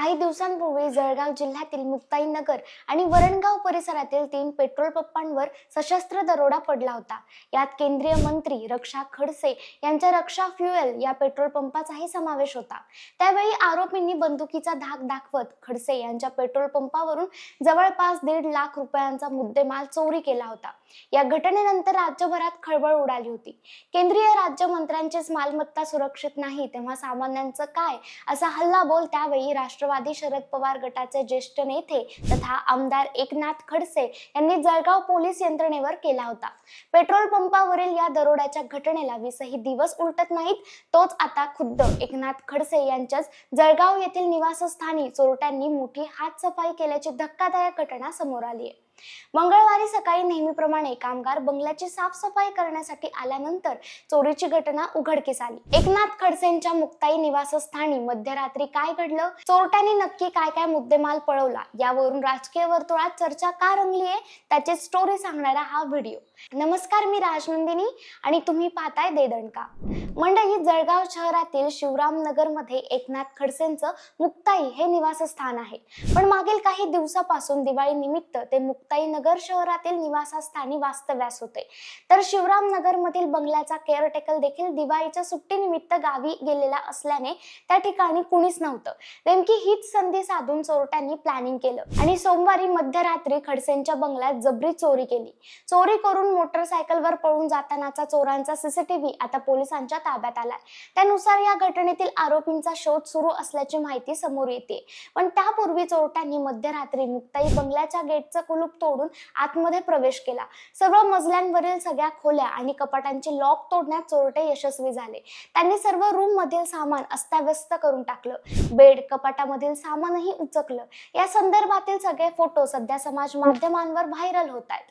काही दिवसांपूर्वी जळगाव जिल्ह्यातील मुक्ताईनगर आणि वरणगाव परिसरातील तीन पेट्रोल पंपांवर सशस्त्र दरोडा पडला होता. यात केंद्रीय मंत्री रक्षा खडसे यांच्या रक्षा फ्युएल या पेट्रोल पंपाचाही समावेश होता. त्यावेळी आरोपींनी बंदुकीचा धाक दाखवत खडसे यांच्या पेट्रोल पंपावरून जवळपास दीड लाख रुपयांचा मुद्देमाल चोरी केला होता. या घटनेनंतर राज्यभरात खळबळ उडाली होती. केंद्रीय राज्यमंत्र्यांचीच मालमत्ता सुरक्षित नाही तेव्हा सामान्यांचं काय? असा हल्लाबोल त्यावेळी राष्ट्रवादी शरद पवार गटाचे ज्येष्ठ नेते तथा आमदार एकनाथ खडसे यांनी जळगाव पोलीस यंत्रणेवर केला होता. पेट्रोल पंपावरील या दरोड्याच्या घटनेला वीसही दिवस उलटत नाहीत तोच आता खुद्द. एकनाथ खडसे यांच्याच जळगाव येथील निवासस्थानी चोरट्यांनी मोठी हातसफाई केल्याची धक्कादायक घटना समोर आली आहे मंगळवारी सकाळी नेहमीप्रमाणे कामगार बंगल्याची साफसफाई करण्यासाठी आल्यानंतर चोरीची घटना उघडकीस आली. एकनाथ खडसेंच्या मुक्ताई निवासस्थानी मध्यरात्री काय घडलं? चोरट्यांनी नक्की काय काय मुद्देमाल पळवला? यावरून राजकीय वर्तुळात चर्चा का रंगली आहे? त्याची स्टोरी सांगणारा हा व्हिडिओ नमस्कार मी राजनंदिनी आणि तुम्ही पाहताय देदणका मंडळी जळगाव शहरातील शिवरामनगरमध्ये एकनाथ खडसेंचं मुक्ताई हे निवासस्थान आहे. पण मागील काही दिवसापासून दिवाळी निमित्त ते मुक्त नगर शहरातील निवासस्थानी वास्तव्यास होते. तर शिवरामनगर मधील बंगल्याचा केअरटेकर देखील दिवाळीच्या सुट्टीनिमित्त गावी गेलेला असल्याने त्या ठिकाणी कुणीच नव्हतं. नेमकी हीच संधी साधून चोरट्यांनी प्लॅनिंग केलं आणि सोमवारी मध्यरात्री खडसेंच्या बंगल्यात जबरी चोरी केली. चोरी करून मोटरसायकलवर पळून जातानाचा चोरांचा सीसीटीव्ही आता पोलिसांच्या ताब्यात आलाय. त्यानुसार या घटनेतील आरोपींचा शोध सुरू असल्याची माहिती समोर येते. पण त्यापूर्वी चोरट्यांनी मध्यरात्री मुक्ताई बंगल्याच्या गेटचं कुलूप तोडून आतमध्ये प्रवेश केला. सर्व मजल्यांवरील सगळ्या खोल्या आणि कपाटांचे लॉक तोडण्यात चोरटे यशस्वी झाले. त्यांनी सर्व रूम मधील सामान अस्ताव्यस्त करून टाकलं. बेड कपाटामधील सामानही उचकलं. या संदर्भातील सगळे फोटो सध्या समाज माध्यमांवर व्हायरल होत आहेत.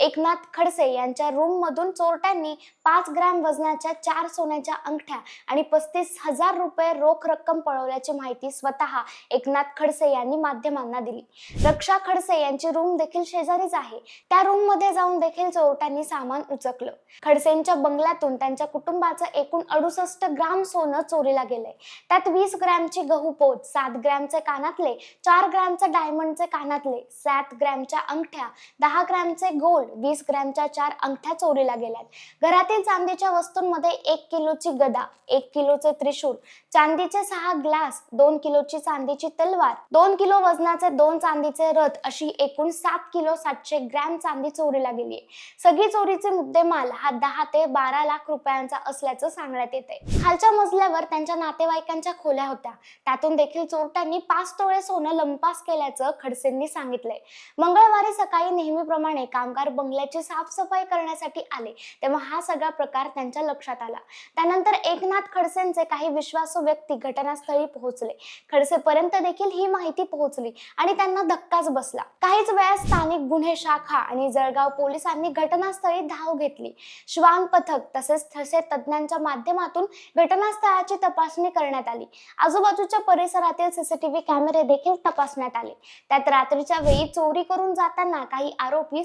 एकनाथ खडसे यांच्या रूम मधून चोरट्यांनी पाच ग्रॅम वजनाच्या चार सोन्याच्या अंगठ्या आणि पस्तीस हजार रुपये रोख रक्कम पळवल्याची माहिती स्वतः एकनाथ खडसे यांनी माध्यमांना दिली. रक्षा खडसे यांची रूम देखील शेजारीच आहे. त्या रूममध्ये जाऊन देखील चोरट्यांनी सामान उचकलं. खडसेंच्या बंगल्यातून त्यांच्या कुटुंबाचं एकूण अडुसष्ट ग्राम सोनं चोरीला गेलंय. त्यात वीस ग्रॅमची गहू पोत सात ग्रॅमचे कानातले चार ग्रॅमचे डायमंडचे कानातले सात ग्रॅमच्या अंगठ्या दहा ग्रॅमचे गोल गोल्ड वीस ग्रॅमच्या चार अंगठ्या चोरीला गेल्यात. घरातील चांदीच्या वस्तूंमध्ये एक किलोची गदा एक किलोचे त्रिशूळ चांदीचे सहा ग्लास दोन किलोची चांदीची तलवार दोन किलो वजनाचे दोन चांदीचे रथ अशी एकूण सात किलो सातशे ग्रॅम चांदी चोरीला गेली सगळी चोरीचे मुद्देमाल हा दहा ते बारा लाख रुपयांचा असल्याचं सांगण्यात येते खालच्या मजल्यावर त्यांच्या नातेवाईकांच्या खोल्या होत्या. त्यातून देखील चोरट्यांनी पाच तोळे सोनं लंपास केल्याचं खडसेंनी सांगितलंय. मंगळवारी सकाळी नेहमीप्रमाणे कामगार बंगल्याची साफसफाई करण्यासाठी आले. तेव्हा हा सगळा प्रकार त्यांच्या लक्षात आला. त्यानंतर एकनाथ खडसेंचे काही विश्वासू व्यक्ती घटनास्थळी पोहोचले. खडसेपर्यंत देखील ही माहिती पोहोचली आणि त्यांना धक्काच बसला. काहीच वेळात स्थानिक गुन्हे शाखा आणि जळगाव पोलिसांनी घटनास्थळी धाव घेतली. श्वान पथक तसेच ठसे तज्ज्ञांच्या माध्यमातून घटनास्थळाची तपासणी करण्यात आली. आजूबाजूच्या परिसरातील सीसीटीव्ही कॅमेरे देखील तपासण्यात आले. त्यात रात्रीच्या वेळी चोरी करून जाताना काही आरोपी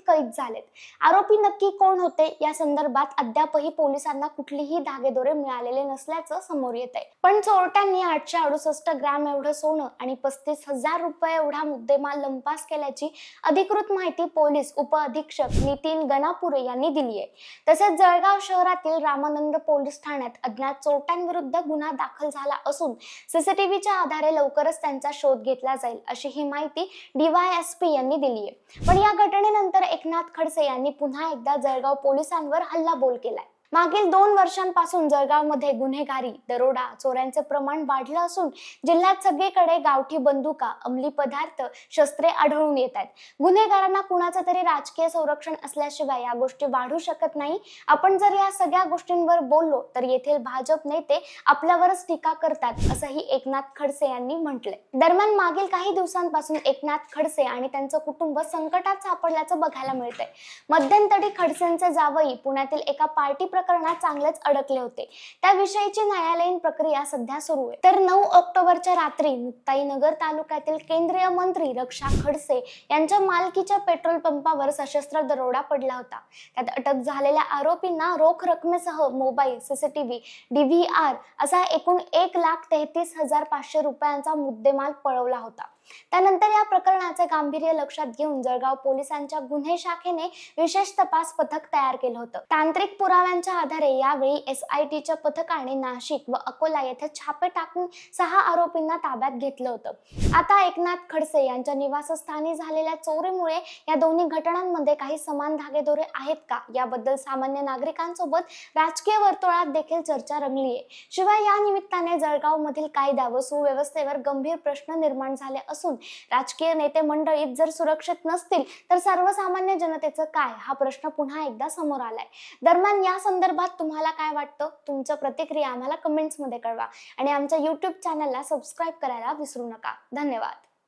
सीसीटीव्हीत कैद झालेत. आरोपी नक्की कोण होते? या संदर्भात अद्यापही पोलिसांना कुठलीही धागेदोरे मिळालेले नसल्याचं समोर येत आहे पण चोरट्यांनी आठशे अडुसष्ट ग्रॅम एवढं सोनं आणि पस्तीस हजार रुपये एवढा मुद्देमाल लंपास केल्याची अधिकृत माहिती पोलीस उप अधीक्षक नितीन गणापुरे यांनी दिली आहे. तसेच जळगाव शहरातील रामानंद पोलीस ठाण्यात अज्ञात चोरट्यांविरुद्ध गुन्हा दाखल झाला असून सीसीटीव्हीच्या आधारे लवकरच त्यांचा शोध घेतला जाईल अशी ही माहिती डीवायएसपी यांनी दिली आहे. पण या घटनेनंतर एकनाथ खडसे यांनी पुन्हा एकदा जळगाव पोलिसांवर हल्लाबोल केलाय. मागील दोन वर्षांपासून जळगावमध्ये गुन्हेगारी दरोडा चोऱ्यांचे प्रमाण वाढलं असून जिल्ह्यात सगळीकडे गावठी बंदुका अंमली पदार्थ शस्त्रे आढळून येत आहेत. गुन्हेगारांना कुणाचं तरी राजकीय संरक्षण असल्याशिवाय या गोष्टी वाढू शकत नाही. आपण जर या सगळ्या गोष्टींवर बोललो तर येथील भाजप नेते आपल्यावरच टीका करतात असंही एकनाथ खडसे यांनी म्हटलंय. दरम्यान मागील काही दिवसांपासून एकनाथ खडसे आणि त्यांचं कुटुंब संकटात सापडल्याचं बघायला मिळतंय. मध्यंतरी खडसेंचे जावई पुण्यातील एका पार्टी प्रकरणात चांगलेच अडकले होते. त्याविषयीची न्यायालयीन प्रक्रिया सध्या सुरू आहे. तर नऊ ऑक्टोबरच्या रात्री मुक्ताईनगर तालुक्यातील केंद्रीय मंत्री रक्षा खडसे यांच्या मालकीच्या पेट्रोल पंपावर सशस्त्र दरोडा पडला होता. त्यात अटक झालेल्या आरोपींना रोख रकमेसह मोबाईल सीसीटीव्ही डीव्हीआर असा एकूण एक लाख तेहतीस हजार पाचशे रुपयांचा मुद्देमाल पळवला होता. त्यानंतर या प्रकरणाचे गांभीर्य लक्षात घेऊन जळगाव पोलिसांच्या गुन्हे शाखेने विशेष तपास पथक तयार केलं होतं. तांत्रिक पुराव्यांच्या आधारे यावेळी एस आय टीच्या पथकाने नाशिक व अकोला येथे छापे टाकून सहा आरोपींना ताब्यात घेतलं होतं. आता एकनाथ खडसे यांच्या निवासस्थानी झालेल्या चोरीमुळे या दोन्ही घटनांमध्ये काही समान धागेदोरे आहेत का? याबद्दल सामान्य नागरिकांसोबत राजकीय वर्तुळात देखील चर्चा रंगली आहे शिवाय या निमित्ताने जळगाव मधील कायदा व सुव्यवस्थेवर गंभीर प्रश्न निर्माण झाले असून असून राजकीय नेते मंडळीत जर सुरक्षित नसतील तर सर्वसामान्य जनतेचं काय? हा प्रश्न पुन्हा एकदा समोर आलाय. दरम्यान या संदर्भात तुम्हाला काय वाटतं? तुमचं प्रतिक्रिया आम्हाला कमेंट्समध्ये कळवा. आणि आमच्या युट्यूब चॅनलला सबस्क्राईब करायला विसरू नका. धन्यवाद.